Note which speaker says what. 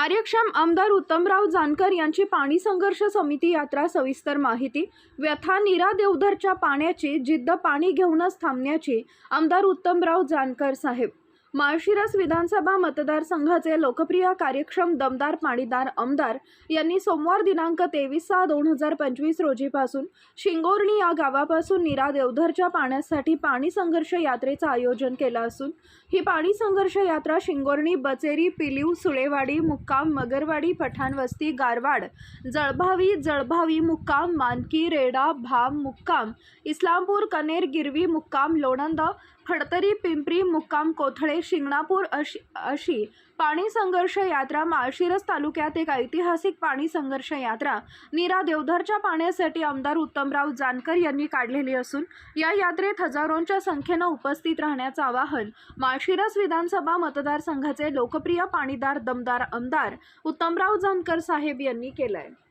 Speaker 1: कार्यक्षम आमदार उत्तमराव जानकर यांची पाणी संघर्ष समिती यात्रा सविस्तर माहिती व्यथा नीरा देवधरच्या पाण्याची जिद्द पाणी घेऊनच थांबण्याची आमदार उत्तमराव जानकर साहेब माळशिरस विधानसभा मतदारसंघाचे लोकप्रिय कार्यक्षम दमदार पाणीदार आमदार यांनी सोमवार दिनांक तेवीस सहा दोन हजार पंचवीस रोजीपासून शिंगोर्णी या गावापासून नीरा देवधरच्या पाण्यासाठी पाणी संघर्ष यात्रेचं आयोजन केलं असून ही पाणी संघर्ष यात्रा शिंगोर्णी बचेरी पिलीव सुळेवाडी मुक्काम मगरवाडी पठाणवस्ती गारवाड जळभावी जळभावी मुक्काम मानकी रेडा भाम मुक्काम इस्लामपूर कनेर गिरवी मुक्काम लोणंद खडतरी पिंपरी मुक्काम कोथळे शिंगणापूर अशी अशी पाणी संघर्ष यात्रा माळशिरस तालुक्यात एक ऐतिहासिक पाणी संघर्ष यात्रा. नीरा देवधरच्या पाण्यासाठी आमदार उत्तमराव जानकर यांनी काढलेली असून या यात्रेत हजारोंच्या संख्येनं उपस्थित राहण्याचं आवाहन माळशिरस विधानसभा मतदारसंघाचे लोकप्रिय पाणीदार दमदार आमदार उत्तमराव जानकर साहेब यांनी केलं आहे